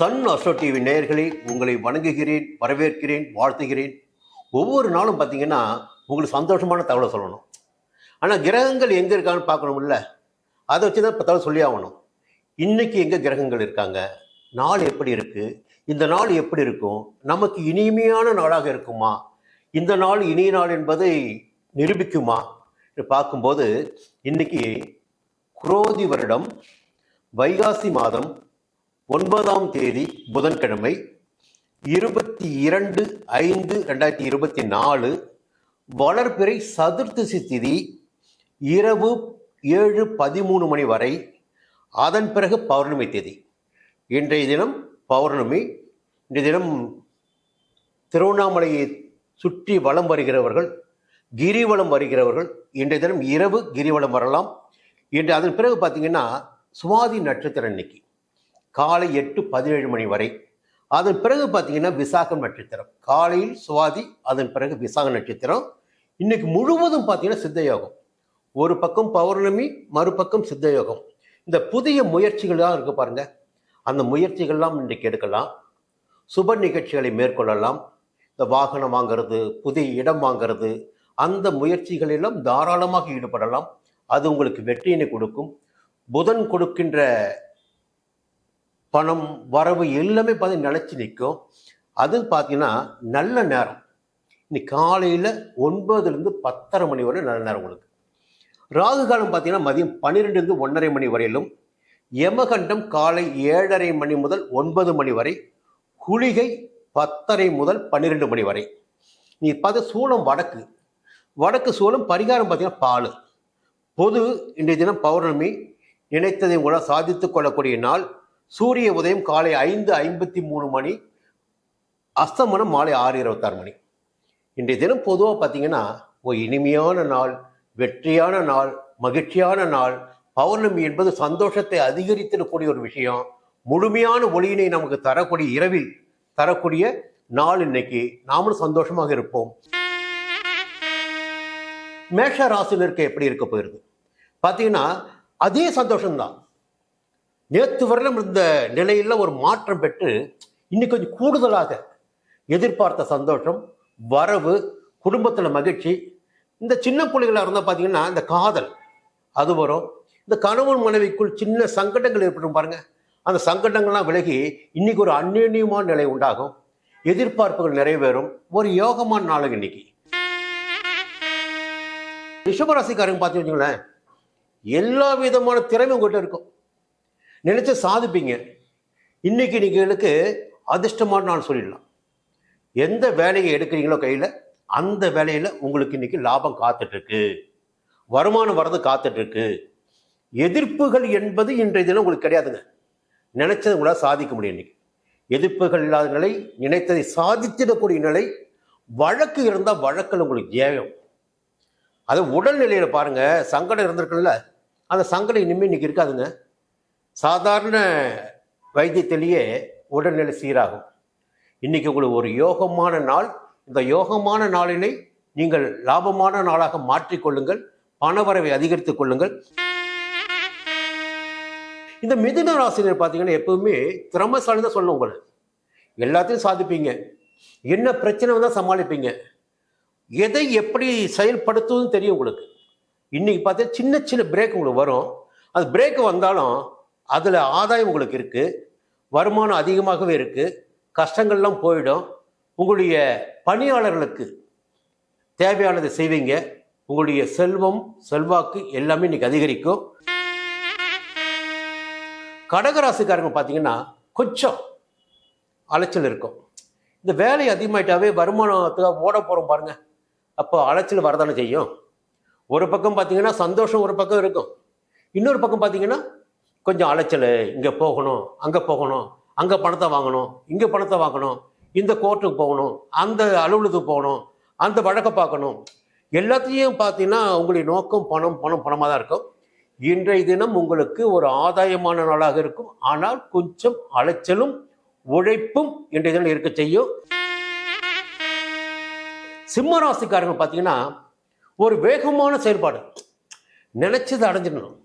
Sun astro TV நேயர்களே உங்களை வணங்குகிறேன் வரவேற்கிறேன் வாழ்த்துகிறேன். ஒவ்வொரு நாளும் பார்த்தீங்கன்னா உங்களுக்கு சந்தோஷமான தகவலை சொல்லணும். ஆனால் கிரகங்கள் எங்கே இருக்கான்னு பார்க்கணும்ல? அதை வச்சு தான் இப்போ தகவல் சொல்லி ஆகணும். இன்றைக்கி எங்கே கிரகங்கள் இருக்காங்க? நாள் எப்படி இருக்குது இந்த நாள் எப்படி இருக்கும்? நமக்கு இனிமையான நாளாக இருக்குமா? இந்த நாள் இனிய நாள் என்பதை நிரூபிக்குமா? என்று பார்க்கும்போது இன்னைக்கு குரோதி வருடம் வைகாசி மாதம் ஒன்பதாம் தேதி புதன்கிழமை இருபத்தி இரண்டு ஐந்து ரெண்டாயிரத்தி இருபத்தி நாலு வளர்பிறை சதுர்த்தசி திதி இரவு ஏழு பதிமூணு மணி வரை. அதன் பிறகு பௌர்ணமி தேதி. இன்றைய தினம் பௌர்ணமி. இன்றைய தினம் திருவண்ணாமலையை சுற்றி வலம் வருகிறவர்கள் கிரிவலம் வருகிறவர்கள் இன்றைய தினம் இரவு கிரிவலம் வரலாம். இன்று அதன் பிறகு பார்த்தீங்கன்னா சுவாதி நட்சத்திரம் இன்னைக்கு காலை எட்டு பதினேழு மணி வரை. அதன் பிறகு பார்த்தீங்கன்னா விசாகம் நட்சத்திரம். காலையில் சுவாதி அதன் பிறகு விசாக நட்சத்திரம். இன்னைக்கு முழுவதும் பார்த்தீங்கன்னா சித்தயோகம். ஒரு பக்கம் பௌர்ணமி மறுபக்கம் சித்தயோகம். இந்த புதிய முயற்சிகள்லாம் இருக்குது பாருங்க. அந்த முயற்சிகள்லாம் இன்றைக்கு எடுக்கலாம். சுப நிகழ்ச்சிகளை மேற்கொள்ளலாம். இந்த வாகனம் வாங்கிறது புதிய இடம் வாங்கிறது அந்த முயற்சிகளெல்லாம் தாராளமாக ஈடுபடலாம். அது உங்களுக்கு வெற்றியினை கொடுக்கும். புதன் கொடுக்கின்ற பணம் வரவு எல்லாமே பார்த்தீங்கன்னா நிலச்சி நிற்கும் அது பார்த்தீங்கன்னா நல்ல நேரம். இன்னைக்கு காலையில் ஒன்பதுலேருந்து பத்தரை மணி வரை நல்ல நேரம் உங்களுக்கு. ராகு காலம் பார்த்தீங்கன்னா மதியம் பன்னிரெண்டுலேருந்து ஒன்றரை மணி வரையிலும் யமகண்டம் காலை ஏழரை மணி முதல் ஒன்பது மணி வரை குளிகை பத்தரை முதல் பன்னிரெண்டு மணி வரை. நீ பார்த்த சூளம் வடக்கு. வடக்கு சூளம் பரிகாரம் பார்த்தீங்கன்னா பால். பொது இன்றைய தினம் பௌர்ணமி நினைத்ததை உங்களால் சாதித்துக் கொள்ளக்கூடிய நாள். சூரிய உதயம் காலை ஐந்து ஐம்பத்தி மூணு மணி அஸ்தமனம் மாலை ஆறு இருபத்தாறு மணி. இன்றைய தினம் பொதுவாக பார்த்தீங்கன்னா ஒரு இனிமையான நாள் வெற்றியான நாள் மகிழ்ச்சியான நாள் பௌர்ணமி என்பது சந்தோஷத்தை அதிகரித்திடக்கூடிய ஒரு விஷயம். முழுமையான ஒளியினை நமக்கு தரக்கூடிய இரவில் தரக்கூடிய நாள் இன்னைக்கு. நாமளும் சந்தோஷமாக இருப்போம். மேஷ ராசினருக்கு எப்படி இருக்க போயிருது? பார்த்தீங்கன்னா அதே சந்தோஷம்தான். நேற்று வரலும் இருந்த நிலையில் ஒரு மாற்றம் பெற்று இன்னைக்கு கொஞ்சம் கூடுதலாக எதிர்பார்த்த சந்தோஷம் வரவு குடும்பத்தில் மகிழ்ச்சி. இந்த சின்ன பிள்ளைகளாக இருந்தால் பார்த்தீங்கன்னா இந்த காதல் அது வரும். இந்த கணவன் மனைவிக்குள் சின்ன சங்கடங்கள் ஏற்படும் பாருங்க. அந்த சங்கடங்கள்லாம் விலகி இன்னைக்கு ஒரு அந்நியமான நிலை உண்டாகும். எதிர்பார்ப்புகள் நிறைவேறும். ஒரு யோகமான நாளுங்க இன்னைக்கு. ரிஷபராசிக்காரங்க பார்த்து வச்சுங்களேன் எல்லா விதமான திறமையும் உங்கள்கிட்ட இருக்கும். நினைச்ச சாதிப்பீங்க. இன்னைக்கு நீங்களுக்கு அதிர்ஷ்டமான நான் சொல்லிடலாம். எந்த வேலையை எடுக்கிறீங்களோ கையில் அந்த வேலையில் உங்களுக்கு இன்னைக்கு லாபம் காத்துட்ருக்கு. வருமானம் வர்றது காத்துட்ருக்கு. எதிர்ப்புகள் என்பது இன்றைய தினம் உங்களுக்கு கிடையாதுங்க. நினைச்சது உங்களால் சாதிக்க முடியும் இன்னைக்கு. எதிர்ப்புகள் இல்லாத நிலை நினைத்ததை சாதித்திடக்கூடிய நிலை வழக்கு இருந்தால் வழக்கில் உங்களுக்கு தேவையும் அது உடல்நிலையில் பாருங்கள் சங்கடம் இருந்திருக்குல்ல அந்த சங்கடம் இனிமேல் இன்னைக்கு இருக்காதுங்க. சாதாரண வைத்தியத்திலேயே உடல்நிலை சீராகும். இன்றைக்கி உங்களுக்கு ஒரு யோகமான நாள். இந்த யோகமான நாளினை நீங்கள் லாபமான நாளாக மாற்றிக்கொள்ளுங்கள் பணவரவை அதிகரித்துக் கொள்ளுங்கள். இந்த மிதுன ராசினர் பார்த்தீங்கன்னா எப்பவுமே திறமசாலி தான் சொல்லணும் உங்களை. எல்லாத்தையும் சாதிப்பீங்க. என்ன பிரச்சனை வந்தால் சமாளிப்பீங்க. எதை எப்படி செயல்படுத்துவதுன்னு தெரியும் உங்களுக்கு. இன்னைக்கு பார்த்தா சின்ன சின்ன பிரேக் உங்களுக்கு வரும். அது பிரேக் வந்தாலும் அதில் ஆதாயம் உங்களுக்கு இருக்குது வருமானம் அதிகமாகவே இருக்குது கஷ்டங்கள்லாம் போயிடும். உங்களுடைய பணியாளர்களுக்கு தேவையானதை செய்வீங்க. உங்களுடைய செல்வம் செல்வாக்கு எல்லாமே இன்றைக்கி அதிகரிக்கும். கடகராசிக்காரங்க பார்த்தீங்கன்னா கொஞ்சம் அலைச்சல் இருக்கும். இந்த வேலை அதிகமாயிட்டாவே வருமானத்துக்காக ஓட போகிறோம் பாருங்கள் அப்போ அலைச்சல் வரதானே செய்யும். ஒரு பக்கம் பார்த்தீங்கன்னா சந்தோஷம் ஒரு பக்கம் இருக்கும். இன்னொரு பக்கம் பார்த்தீங்கன்னா கொஞ்சம் அலைச்சல். இங்கே போகணும் அங்கே போகணும் அங்கே பணத்தை வாங்கணும் இங்கே பணத்தை வாங்கணும் இந்த கோர்ட்டுக்கு போகணும் அந்த அலுவலகத்துக்கு போகணும் அந்த வழக்கை பார்க்கணும். எல்லாத்தையும் பார்த்தீங்கன்னா உங்களுடைய நோக்கம் பணம் பணம் பணமாக தான் இருக்கும். இன்றைய தினம் உங்களுக்கு ஒரு ஆதாயமான நாளாக இருக்கும். ஆனால் கொஞ்சம் அலைச்சலும் உழைப்பும் இன்றைய தினம் இருக்க செய்யும். சிம்ம ராசிக்காரங்க பார்த்தீங்கன்னா ஒரு வேகமான செயல்பாடு. நினைச்சதை அடைஞ்சிடணும்.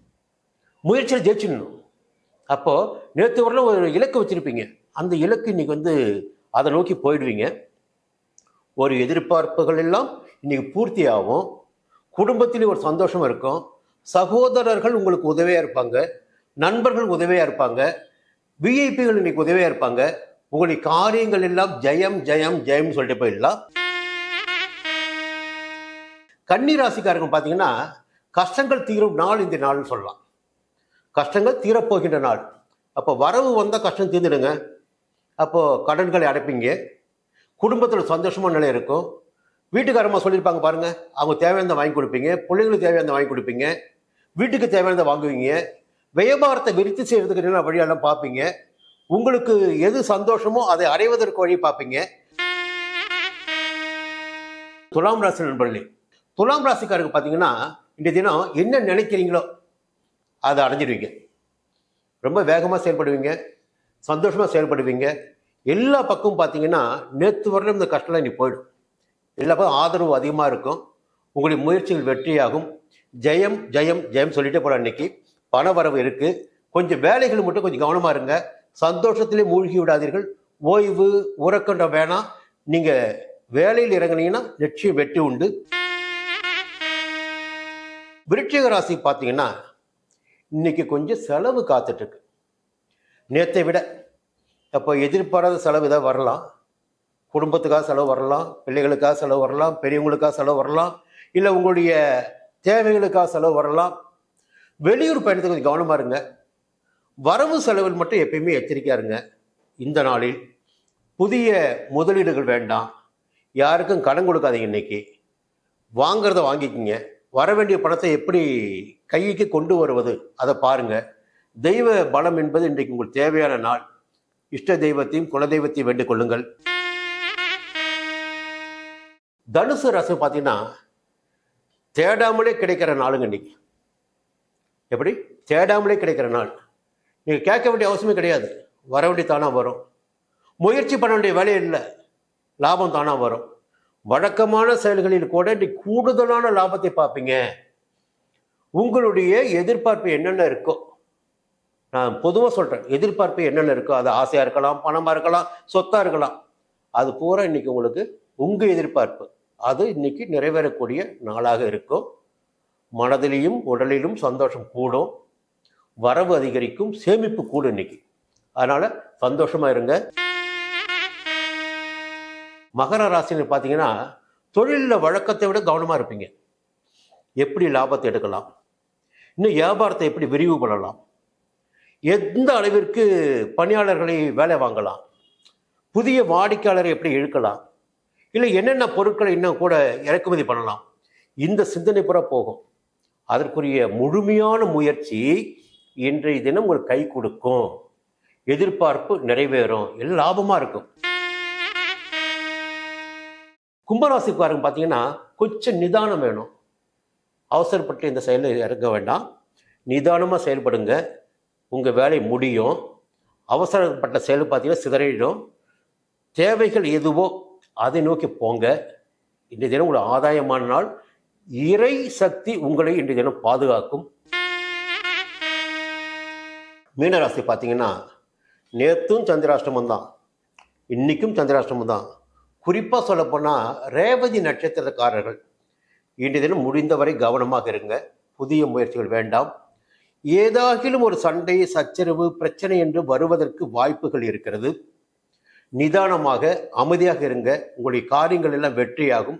முயற்சியில் ஜெயிச்சிடணும் அப்போது நேற்று வரல ஒரு இலக்கு வச்சுருப்பீங்க. அந்த இலக்கு இன்றைக்கி வந்து அதை நோக்கி போயிடுவீங்க. ஒரு எதிர்பார்ப்புகள் எல்லாம் இன்றைக்கி பூர்த்தி ஆகும் குடும்பத்திலே ஒரு சந்தோஷம் இருக்கும். சகோதரர்கள் உங்களுக்கு உதவியாக இருப்பாங்க. நண்பர்கள் உதவியாக இருப்பாங்க. விஐபிகள் இன்னைக்கு உதவியாக இருப்பாங்க. உங்களுடைய காரியங்கள் எல்லாம் ஜெயம் ஜெயம் ஜெயம் சொல்லிட்டு போயிடலாம். கன்னி ராசிக்காரங்க பார்த்தீங்கன்னா கஷ்டங்கள் தீரும் நாள் இந்த நாள்னு சொல்லலாம். கஷ்டங்கள் தீரப்போகின்ற நாள் அப்போ வரவு வந்தால் கஷ்டம் தீர்ந்துடுங்க. அப்போது கடன்களை அடைப்பீங்க. குடும்பத்தில் சந்தோஷமான நிலை இருக்கும். வீட்டுக்காரம்மா சொல்லியிருப்பாங்க பாருங்கள் அவங்க தேவையானதை வாங்கி கொடுப்பீங்க பிள்ளைங்களுக்கு தேவையானதை வாங்கி கொடுப்பீங்க வீட்டுக்கு தேவையானதை வாங்குவீங்க வியாபாரத்தை விருத்தி செய்கிறதுக்கு என்ன வழியெல்லாம் பார்ப்பீங்க. உங்களுக்கு எது சந்தோஷமோ அதை அடைவதற்கு வழி பார்ப்பீங்க. துலாம் ராசி நண்பர்களே துலாம் ராசிக்காரருக்கு பார்த்தீங்கன்னா இந்த தினம் என்ன நினைக்கிறீங்களோ அதை அடைஞ்சிடுவீங்க. ரொம்ப வேகமாக செயல்படுவீங்க சந்தோஷமாக செயல்படுவீங்க. எல்லா பக்கமும் பார்த்தீங்கன்னா நேற்று வரலும் இந்த கஷ்டம்லாம் நீ போயிடும். எல்லா பக்கம் ஆதரவு அதிகமாக இருக்கும். உங்களுடைய முயற்சிகள் வெற்றியாகும். ஜெயம் ஜெயம் ஜெயம் சொல்லிட்டே போகிற அன்னைக்கு பண வரவு இருக்குது கொஞ்சம் வேலைகள் மட்டும் கொஞ்சம் கவனமாக இருங்க. சந்தோஷத்திலே மூழ்கி விடாதீர்கள். ஓய்வு உறக்கண்ட வேணாம். நீங்கள் வேலையில் இறங்குனீங்கன்னா நிச்சயம் வெற்றி உண்டு. விருட்சிக ராசி பார்த்தீங்கன்னா இன்னைக்கு கொஞ்சம் செலவு காத்துட்ருக்கு நேற்றை விட அப்போ எதிர்பாராத செலவு இதாக வரலாம். குடும்பத்துக்காக செலவு வரலாம் பிள்ளைகளுக்காக செலவு வரலாம் பெரியவங்களுக்காக செலவு வரலாம் இல்லை உங்களுடைய தேவைகளுக்காக செலவு வரலாம். வெளியூர் பயணத்துக்கு கொஞ்சம் கவனமாக இருங்க. வரவு செலவில் மட்டும் எப்பயுமே எச்சரிக்கையாக இருங்க. இந்த நாளில் புதிய முதலீடுகள் வேண்டாம். யாருக்கும் கடன் கொடுக்காதீங்க இன்னைக்கு. வாங்கிறத வாங்கிக்கிங்க. வர வேண்டிய பணத்தை எப்படி கைக்கு கொண்டு வருவது? அதை பாருங்கள் தெய்வ பலம் என்பது இன்றைக்கு உங்களுக்கு தேவையான நாள். இஷ்ட தெய்வத்தையும் குலதெய்வத்தையும் வேண்டிக் கொள்ளுங்கள். தனுசு ரசம் பார்த்தீங்கன்னா தேடாமலே கிடைக்கிற நாளுங்க இன்னைக்கு எப்படி? தேடாமலே கிடைக்கிற நாள். நீங்கள் கேட்க வேண்டிய அவசியமே கிடையாது. வர வேண்டிய தானாக வரும். முயற்சி பண்ண வேண்டிய வேலையே இல்லை. லாபம் தானாக வரும். வழக்கமான செயல்களில் கூட நீ கூடுதலான லாபத்தை பார்ப்பீங்க. உங்களுடைய எதிர்பார்ப்பு என்னென்ன இருக்கோ நான் பொதுவாக சொல்கிறேன் எதிர்பார்ப்பு என்னென்ன இருக்கோ அது ஆசையாக இருக்கலாம் பணமாக இருக்கலாம் சொத்தாக இருக்கலாம் அது பூரா இன்னைக்கு உங்களுக்கு உங்கள் எதிர்பார்ப்பு. அது இன்னைக்கு நிறைவேறக்கூடிய நாளாக இருக்கும். மனதிலையும் உடலிலும் சந்தோஷம் கூடும். வரவு அதிகரிக்கும் சேமிப்பு கூடும் இன்னைக்கு. அதனால் சந்தோஷமாக இருங்க. மகர ராசின்னு பார்த்தீங்கன்னா தொழிலில் வழக்கத்தை விட கவனமாக இருப்பீங்க. எப்படி லாபத்தை எடுக்கலாம்? இன்னும் வியாபாரத்தை எப்படி விரிவு பண்ணலாம்? எந்த அளவிற்கு பணியாளர்களை வேலை வாங்கலாம்? புதிய வாடிக்கையாளரை எப்படி இழுக்கலாம்? இல்லை என்னென்ன பொருட்களை இன்னும் கூட இறக்குமதி பண்ணலாம்? இந்த சிந்தனை புற போகும். அதற்குரிய முழுமையான முயற்சி இன்றைய தினம் ஒரு கை கொடுக்கும். எதிர்பார்ப்பு நிறைவேறும். எல்லாம் லாபமாக இருக்கும். கும்பராசிக்காரங்க பார்த்தீங்கன்னா கொஞ்சம் நிதானம் வேணும். அவசரப்பட்டு இந்த செயலில் இறங்க வேண்டாம். நிதானமாக செயல்படுங்க. உங்கள் வேலை முடியும். அவசரப்பட்ட செயல் பார்த்தீங்கன்னா சிதறிடும். தேவைகள் எதுவோ அதை நோக்கி போங்க. இன்றைய தினம் உங்களோட ஆதாயமான நாள். இறை சக்தி உங்களை இன்றைய தினம் பாதுகாக்கும். மீனராசி பார்த்தீங்கன்னா நேற்றும் சந்திராஷ்டமம் தான். இன்றைக்கும் சந்திராஷ்டமம் தான். குறிப்பாக சொல்லப்போனால் ரேவதி நட்சத்திரக்காரர்கள். இன்றைய தினம் முடிந்தவரை கவனமாக இருங்க. புதிய முயற்சிகள் வேண்டாம். ஏதாகிலும் ஒரு சண்டை சச்சரவு பிரச்சனை என்று வருவதற்கு வாய்ப்புகள் இருக்கிறது. நிதானமாக அமைதியாக இருங்க. உங்களுடைய காரியங்கள் எல்லாம் வெற்றியாகும்.